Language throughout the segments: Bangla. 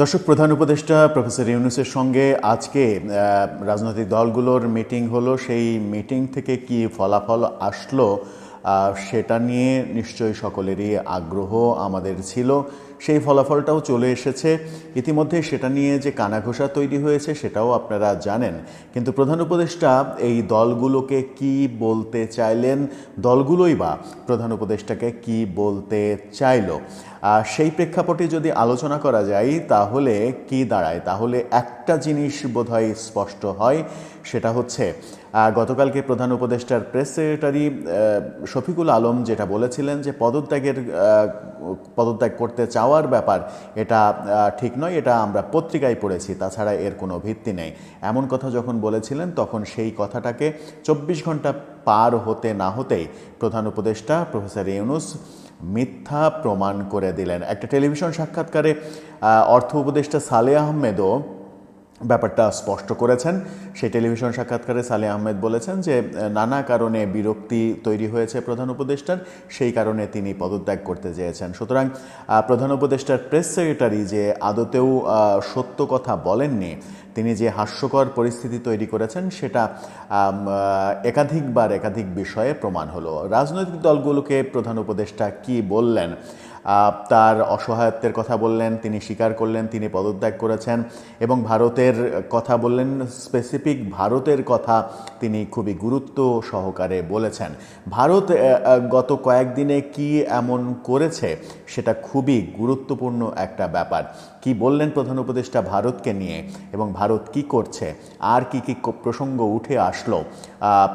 দর্শক, প্রধান উপদেষ্টা প্রফেসর ইউনুসের সঙ্গে আজকে রাজনৈতিক দলগুলোর মিটিং হলো। সেই মিটিং থেকে কি ফলাফল আসলো সেটা নিয়ে নিশ্চয়ই সকলেরই আগ্রহ আমাদের ছিল। সেই ফলাফলটাও চলে এসেছে। ইতিমধ্যে সেটা নিয়ে যে কানাঘোষা তৈরি হয়েছে, সেটাও আপনারা জানেন। কিন্তু প্রধান উপদেষ্টা এই দলগুলোকে কি বলতে চাইলেন? দলগুলোই বা প্রধান উপদেষ্টাকে কি বলতে চাইলো? আর সেই প্রেক্ষাপটে যদি আলোচনা করা যায়, তাহলে কি দাঁড়ায়? তাহলে একটা জিনিস বোধহয় স্পষ্ট হয়, সেটা হচ্ছে গতকালকে প্রধান উপদেষ্টার প্রেস সেক্রেটারি শফিকুল আলম যেটা বলেছিলেন যে পদত্যাগের পদত্যাগ করতে চাওয়ার ব্যাপার, এটা ঠিক নয়, এটা আমরা পত্রিকায় পড়েছি, তাছাড়া এর কোনো ভিত্তি নেই। এমন কথা যখন বলেছিলেন, তখন সেই কথাটাকে চব্বিশ ঘণ্টা পার হতে না হতেই প্রধান উপদেষ্টা, প্রফেসর ইউনুস মিথ্যা প্রমাণ করে দিলেন। একটা টেলিভিশন সাক্ষাৎকারে অর্থ উপদেষ্টা সালে আহমেদও ব্যাপারটা স্পষ্ট করেছেন। সেই টেলিভিশন সাক্ষাৎকারে সালে আহমেদ বলেছেন যে, নানা কারণে বিরক্তি তৈরি হয়েছে প্রধান উপদেষ্টার, সেই কারণে তিনি পদত্যাগ করতে চেয়েছেন। সুতরাং প্রধান উপদেষ্টার প্রেস সেক্রেটারি যে আদতেও সত্য কথা বলেননি, তিনি যে হাস্যকর পরিস্থিতি তৈরি করেছেন, সেটা একাধিকবার একাধিক বিষয়ে প্রমাণ হলো। রাজনৈতিক দলগুলোকে প্রধান উপদেষ্টা কি বললেন? তার অসহায়ত্বের কথা বললেন, তিনি স্বীকার করলেন, তিনি পদত্যাগ করেছেন এবং ভারতের কথা বললেন স্পেসিফিক ভারতের কথা তিনি খুবই গুরুত্ব সহকারে বলেছেন। ভারত গত কয়েকদিনে কি এমন করেছে সেটা খুবই গুরুত্বপূর্ণ একটা ব্যাপার। কি বললেন প্রধান উপদেষ্টা ভারতকে নিয়ে এবং ভারত কি করছে? আর কি কি প্রসঙ্গ উঠে আসলো?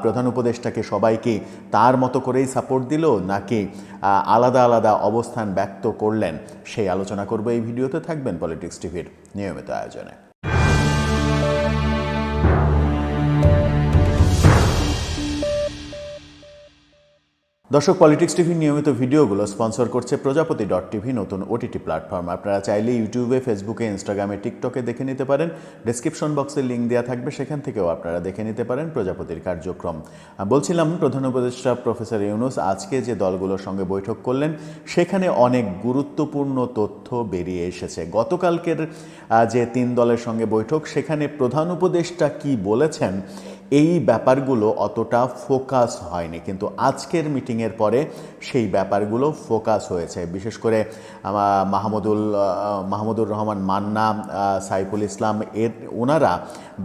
প্রধান উপদেষ্টাকে সবাই কি তার মতো করেই সাপোর্ট দিল নাকি আলাদা আলাদা অবস্থান ব্যক্ত করলেন। সেই আলোচনা করব এই ভিডিওতে। থাকবেন পলিটিক্স টিভির নিয়মিত আয়োজনে। দর্শক পলিটিক্স টিভির নিয়মিত ভিডিওগুলো স্পন্সর করছে প্রজাপতি ডট টিভি, নতুন ওটিটি প্ল্যাটফর্ম আপনারা চাইলে ইউটিউবে ফেসবুকে ইনস্টাগ্রামে টিকটকে দেখে নিতে পারেন। ডেসক্রিপশন বক্সে লিঙ্ক দেওয়া থাকবে, সেখান থেকেও আপনারা দেখে নিতে পারেন প্রজাপতির কার্যক্রম। বলছিলাম প্রধান উপদেষ্টা প্রফেসর ইউনুস আজকে যে দলগুলোর সঙ্গে বৈঠক করলেন, সেখানে অনেক গুরুত্বপূর্ণ তথ্য বেরিয়ে এসেছে। গতকালকের যে তিন দলের সঙ্গে বৈঠক, সেখানে প্রধান উপদেষ্টা কি বলেছেন এই ব্যাপারগুলো অতটা ফোকাস হয়নি, কিন্তু আজকের মিটিংয়ের পরে সেই ব্যাপারগুলো ফোকাস হয়েছে। বিশেষ করে মাহমুদুল মাহমুদুর রহমান মান্না সাইফুল ইসলাম, এর, ওনারা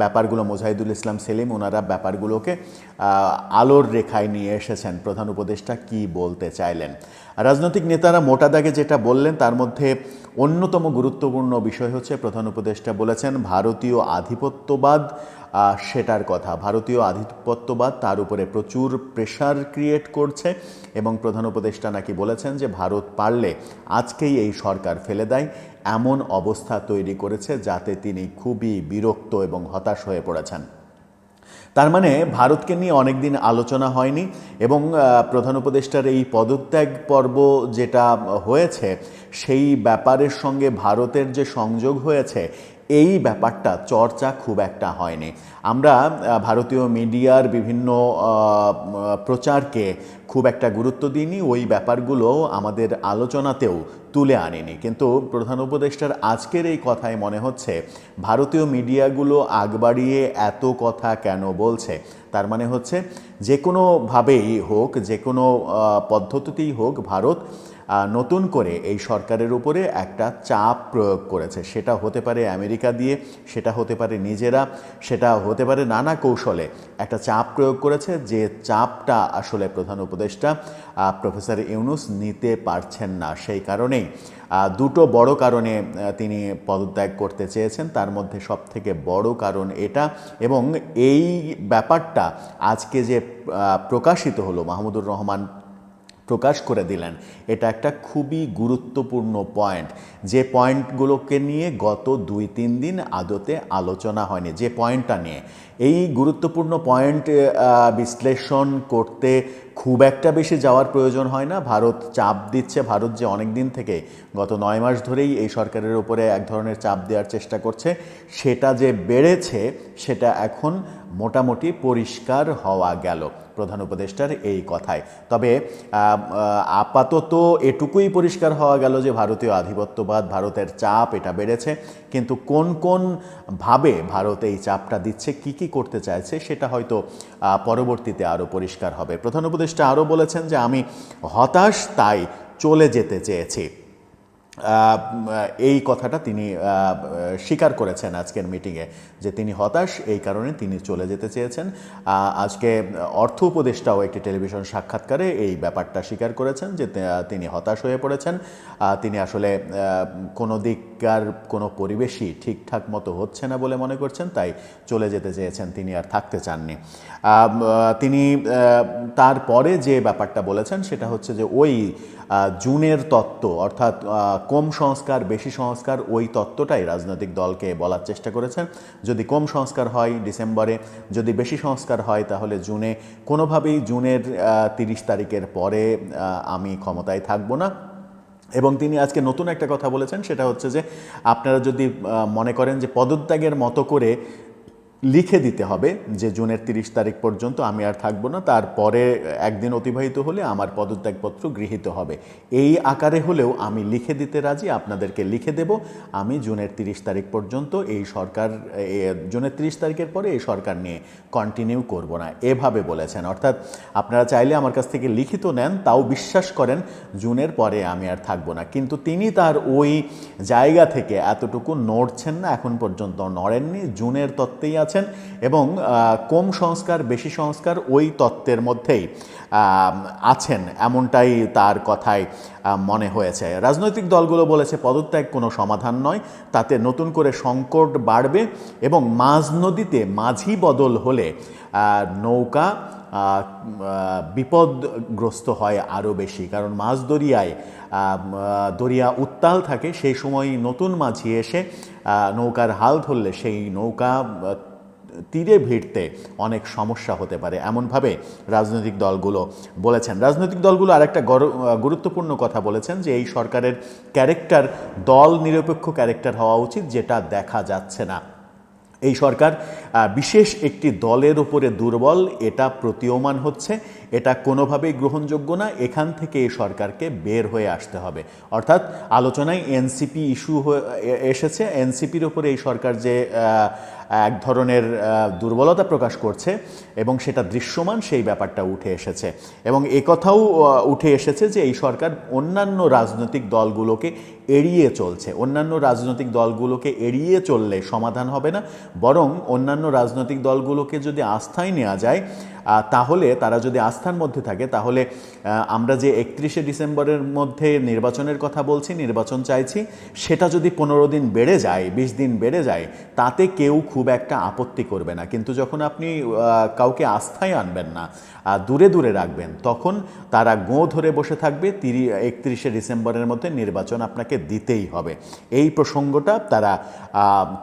ব্যাপারগুলো, মোজাহিদুল ইসলাম, সেলিম, ওনারা ব্যাপারগুলোকে আলোর রেখায় নিয়ে এসেছেন। প্রধান উপদেষ্টা কি বলতে চাইলেন? রাজনৈতিক নেতারা মোটা দাগে যেটা বললেন, তার মধ্যে অন্যতম গুরুত্বপূর্ণ বিষয় হচ্ছে প্রধান উপদেষ্টা বলেছেন, ভারতীয় আধিপত্যবাদ সেটার কথা। ভারতীয় আধিপত্যবাদ তার উপরে প্রচুর প্রেশার ক্রিয়েট করছে এবং প্রধান উপদেষ্টা নাকি বলেছেন যে, ভারত পারলে আজকেই এই সরকার ফেলে দেয়, এমন অবস্থা তৈরি করেছে যাতে তিনি খুবই বিরক্ত এবং হতাশ হয়ে পড়েছেন। তার মানে ভারতকে নিয়ে অনেক দিন আলোচনা হয়নি এবং প্রধান উপদেষ্টার এই পদত্যাগ পর্ব যেটা হয়েছে, সেই ব্যাপারের সঙ্গে ভারতের যে সংযোগ হয়েছে এই ব্যাপারটা, চর্চা খুব একটা হয়নি। আমরা ভারতীয় মিডিয়ার বিভিন্ন প্রচারকে খুব একটা গুরুত্ব দিইনি, ওই ব্যাপারগুলো আমাদের আলোচনাতেও তুলে আনিনি। কিন্তু প্রধান উপদেষ্টার আজকের এই কথায় মনে হচ্ছে, ভারতীয় মিডিয়াগুলো আগ বাড়িয়ে এত কথা কেন বলছে? তার মানে হচ্ছে যে কোনোভাবেই হোক যে কোনো পদ্ধতিতেই হোক, ভারত নতুন করে এই সরকারের উপরে একটা চাপ প্রয়োগ করেছে। সেটা হতে পারে আমেরিকা দিয়ে, সেটা হতে পারে নিজেরা, সেটা হতে পারে নানা কৌশলে একটা চাপ প্রয়োগ করেছে। যে চাপটা আসলে প্রধান উপদেষ্টা প্রফেসর ইউনুস নিতে পারছেন না। সেই কারণেই দুটো বড় কারণে তিনি পদত্যাগ করতে চেয়েছেন। তার মধ্যে সব থেকে বড় কারণ এটা এবং এই ব্যাপারটা আজকে যে প্রকাশিত হলো মাহমুদুর রহমান প্রকাশ করে দিলেন। এটা একটা খুবই গুরুত্বপূর্ণ পয়েন্ট যে পয়েন্টগুলোকে নিয়ে গত দুই, তিন দিন আদতে আলোচনা হয়নি, যে পয়েন্টটা নিয়ে। এই গুরুত্বপূর্ণ পয়েন্ট বিশ্লেষণ করতে খুব একটা বেশি যাওয়ার প্রয়োজন হয় না। ভারত চাপ দিচ্ছে। ভারত যে অনেক দিন থেকে গত নয় মাস ধরেই এই সরকারের উপরে এক ধরনের চাপ দেওয়ার চেষ্টা করছে, সেটা যে বেড়েছে, সেটা এখন মোটামুটি পরিষ্কার হওয়া গেল প্রধান উপদেষ্টার এই কথায়। তবে আপাতত এটুকুই পরিষ্কার হওয়া গেল যে ভারতীয় আধিপত্যবাদ, ভারতের চাপ, এটা বেড়েছে। কিন্তু কোন কোন ভাবে ভারত এই চাপটা দিচ্ছে, কি কি করতে চাইছে, সেটা হয়তো পরবর্তীতে আরও পরিষ্কার হবে। প্রধান উপদেষ্টা আরও বলেছেন যে আমি হতাশ তাই চলে যেতে চেয়েছি। এই কথাটা তিনি স্বীকার করেছেন আজকের মিটিংয়ে, যে তিনি হতাশ, এই কারণে তিনি চলে যেতে চেয়েছেন। আজকে অর্থ উপদেষ্টাও একটি টেলিভিশন সাক্ষাৎকারে এই ব্যাপারটা স্বীকার করেছেন, যে তিনি হতাশ হয়ে পড়েছেন। তিনি আসলে কোনো দিককার, কোনো পরিবেশই ঠিকঠাক মতো হচ্ছে না বলে মনে করছেন, তাই চলে যেতে চেয়েছেন তিনি আর থাকতে চাননি। তিনি তারপরে যে ব্যাপারটা বলেছেন, সেটা হচ্ছে যে ওই জুনের তত্ত্ব, অর্থাৎ কম সংস্কার, বেশি সংস্কার, ওই তত্ত্বটাই রাজনৈতিক দলকে বলার চেষ্টা করেছেন যদি কম সংস্কার হয় ডিসেম্বরে, যদি বেশি সংস্কার হয় তাহলে জুনে। কোনোভাবেই জুনের তিরিশ তারিখের পরে আমি ক্ষমতায় থাকব না। এবং তিনি আজকে নতুন একটা কথা বলেছেন, সেটা হচ্ছে যে আপনারা যদি মনে করেন যে পদত্যাগের মতো করে লিখে দিতে হবে যে জুনের তিরিশ তারিখ পর্যন্ত আমি আর থাকব না, তারপরে একদিন অতিবাহিত হলে আমার পদত্যাগপত্র গৃহীত হবে। এই আকারে হলেও আমি লিখে দিতে রাজি, আপনাদেরকে লিখে দেব, আমি জুনের তিরিশ তারিখ পর্যন্ত এই সরকার জুনের তিরিশ তারিখের পরে এই সরকার নিয়ে কন্টিনিউ করব না। এভাবে বলেছেন। অর্থাৎ আপনারা চাইলে আমার কাছ থেকে লিখিত নেন, তাও বিশ্বাস করেন, জুনের পরে আমি আর থাকব না। কিন্তু তিনি তার ওই জায়গা থেকে এতটুকু নড়ছেন না, এখন পর্যন্ত নড়েননি, জুনের তত্ত্বেই আছেন এবং কম সংস্কার, বেশি সংস্কার ওই তত্ত্বের মধ্যেই আছেন এমনটাই তার কথায় মনে হয়েছে। রাজনৈতিক দলগুলো বলেছে পদত্যাগ কোনো সমাধান নয়, তাতে নতুন করে সংকট বাড়বে এবং মাঝ নদীতে মাঝি বদল হলে নৌকা বিপদগ্রস্ত হয় আরও বেশি। কারণ মাঝ দরিয়ায় দরিয়া উত্তাল থাকে, সেই সময় নতুন মাঝি এসে নৌকার হাল ধরলে সেই নৌকা তীরে ভিড়তে অনেক সমস্যা হতে পারে, এমনভাবে রাজনৈতিক দলগুলো বলেছেন। রাজনৈতিক দলগুলো আরেকটা গর- গুরুত্বপূর্ণ কথা বলেছেন যে এই সরকারের ক্যারেক্টার, দল নিরপেক্ষ ক্যারেক্টার হওয়া উচিত যেটা দেখা যাচ্ছে না। এই সরকার বিশেষ একটি দলের উপরে দুর্বল, এটা প্রতীয়মান হচ্ছে, এটা কোনোভাবেই গ্রহণযোগ্য না, এখান থেকে এই সরকারকে বের হয়ে আসতে হবে। অর্থাৎ আলোচনায় এনসিপি ইস্যু এসেছে, এনসিপির ওপরে এই সরকার যে এক ধরনের দুর্বলতা প্রকাশ করছে এবং সেটা দৃশ্যমান সেই ব্যাপারটা উঠে এসেছে। এবং কথাও উঠে এসেছে যে এই সরকার অন্যান্য রাজনৈতিক দলগুলোকে এড়িয়ে চলছে। অন্যান্য রাজনৈতিক দলগুলোকে এড়িয়ে চললে সমাধান হবে না, বরং অন্যান্য রাজনৈতিক দলগুলোকে যদি আস্থায় নেওয়া যায় তাহলে তারা যদি আস্থার মধ্যে থাকে তাহলে আমরা যে একত্রিশে ডিসেম্বরের মধ্যে নির্বাচনের কথা বলছি নির্বাচন চাইছি সেটা যদি পনেরো দিন বেড়ে যায় বিশ দিন বেড়ে যায় তাতে কেউ খুব একটা আপত্তি করবে না। কিন্তু যখন আপনি কাউকে আস্থায় আনবেন না দূরে দূরে রাখবেন তখন তারা গো ধরে বসে থাকবে তিরি একত্রিশে ডিসেম্বরের মধ্যে নির্বাচন আপনাকে দিতেই হবে। এই প্রসঙ্গটা তারা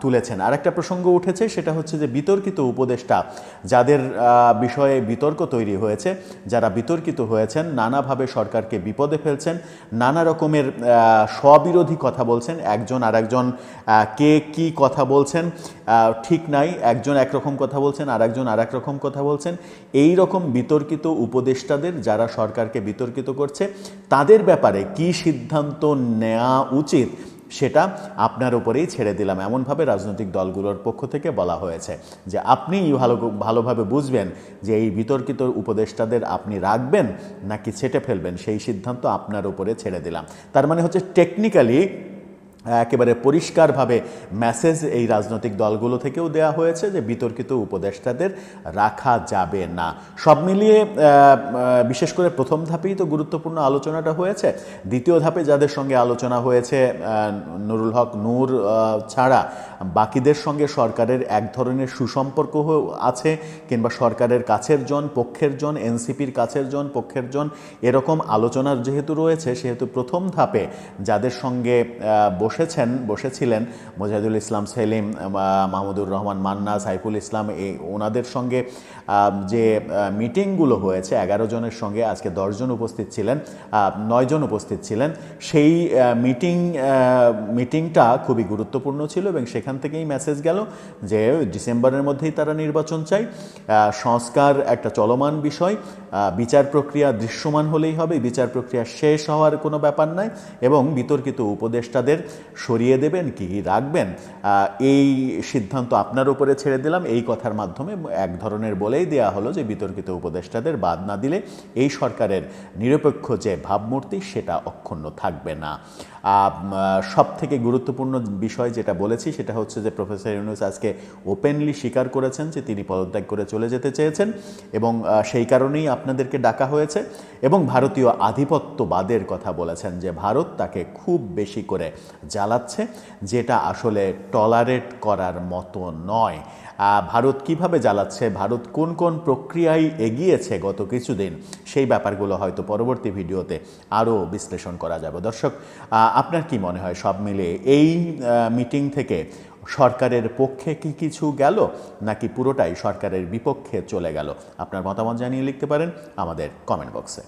তুলেছেন। আরেকটা প্রসঙ্গ উঠেছে সেটা হচ্ছে যে বিতর্কিত উপদেষ্টা যাদের আহ, বিষয়ে বিতর্ক তৈরি হয়েছে। যারা বিতর্কিত হয়েছেন, নানাভাবে সরকারকে বিপদে ফেলছেন, নানা রকমের স্ববিরোধী কথা বলছেন। একজন আরেকজন কে কি কথা বলছেন ঠিক নাই, একজন একরকম কথা বলছেন আর একজন আর রকম কথা বলছেন। এই রকম বিতর্কিত উপদেষ্টাদের যারা সরকারকে বিতর্কিত করছে, তাদের ব্যাপারে কি সিদ্ধান্ত নেওয়া উচিত? সেটা আপনার উপরেই ছেড়ে দিলাম। এমনভাবে রাজনৈতিক দলগুলোর পক্ষ থেকে বলা হয়েছে যে আপনি ভালো ভালোভাবে বুঝবেন যে এই বিতর্কিত উপদেষ্টাদের আপনি রাখবেন নাকি ছেটে ফেলবেন, সেই সিদ্ধান্ত আপনার উপরে ছেড়ে দিলাম। তার মানে হচ্ছে টেকনিক্যালি একেবারে পরিষ্কারভাবে মেসেজ এই রাজনৈতিক দলগুলো থেকেও দেয়া হয়েছে যে বিতর্কিত উপদেষ্টাদের রাখা যাবে না। সব মিলিয়ে বিশেষ করে প্রথম ধাপেই তো গুরুত্বপূর্ণ আলোচনাটা হয়েছে। দ্বিতীয় ধাপে যাদের সঙ্গে আলোচনা হয়েছে নুরুল হক নূর ছাড়া বাকিদের সঙ্গে সরকারের এক ধরনের সুসম্পর্ক আছে কিংবা সরকারের কাছের জন, পক্ষের জন, এনসিপির কাছের জন, পক্ষের জন, এরকম আলোচনার যেহেতু রয়েছে, সেহেতু প্রথম ধাপে যাদের সঙ্গে বসে বসেছেন, বসেছিলেন মোজাহিদুল ইসলাম সেলিম মাহমুদুর রহমান মান্না, সাইফুল ইসলাম, এই ওনাদের সঙ্গে যে মিটিংগুলো হয়েছে, এগারো জনের সঙ্গে আজকে দশজন উপস্থিত ছিলেন নয়জন উপস্থিত ছিলেন। সেই মিটিং মিটিংটা খুবই গুরুত্বপূর্ণ ছিল এবং সেখান থেকেই মেসেজ গেল যে, ডিসেম্বরের মধ্যেই তারা নির্বাচন চাই। সংস্কার একটা চলমান বিষয় বিচার প্রক্রিয়া দৃশ্যমান হলেই হবে, বিচার প্রক্রিয়া শেষ হওয়ার কোনো ব্যাপার নাই এবং বিতর্কিত উপদেষ্টাদের সরিয়ে দেবেন, কি রাখবেন এই সিদ্ধান্ত আপনার উপরে ছেড়ে দিলাম। এই কথার মাধ্যমে এক ধরনের বলেই দেয়া হলো যে, বিতর্কিত উপদেষ্টাদের বাদ না দিলে এই সরকারের নিরপেক্ষ যে ভাবমূর্তি, সেটা অক্ষুণ্ণ থাকবে না। সব থেকে গুরুত্বপূর্ণ বিষয় যেটা বলেছি, সেটা হচ্ছে যে, প্রফেসর ইউনুস আজকে ওপেনলি স্বীকার করেছেন যে, তিনি পদত্যাগ করে চলে যেতে চেয়েছেন এবং সেই কারণেই আপনাদেরকে ডাকা হয়েছে এবং ভারতীয় আধিপত্যবাদের কথা বলেছেন যে, ভারত তাকে খুব বেশি করে জ্বালাচ্ছে, যেটা আসলে টলারেট করার মতো নয়। ভারত কীভাবে জ্বালাচ্ছে? ভারত কোন কোন প্রক্রিয়ায় এগিয়েছে গত কিছুদিন? সেই ব্যাপারগুলো হয়তো পরবর্তী ভিডিওতে আরও বিশ্লেষণ করা যাবে। দর্শক আপনার কি মনে হয়? সব মিলে এই মিটিং থেকে সরকারের পক্ষে কি কিছু গেল, নাকি পুরোটাই সরকারের বিপক্ষে চলে গেল? আপনার মতামত জানিয়ে লিখতে পারেন আমাদের কমেন্ট বক্সে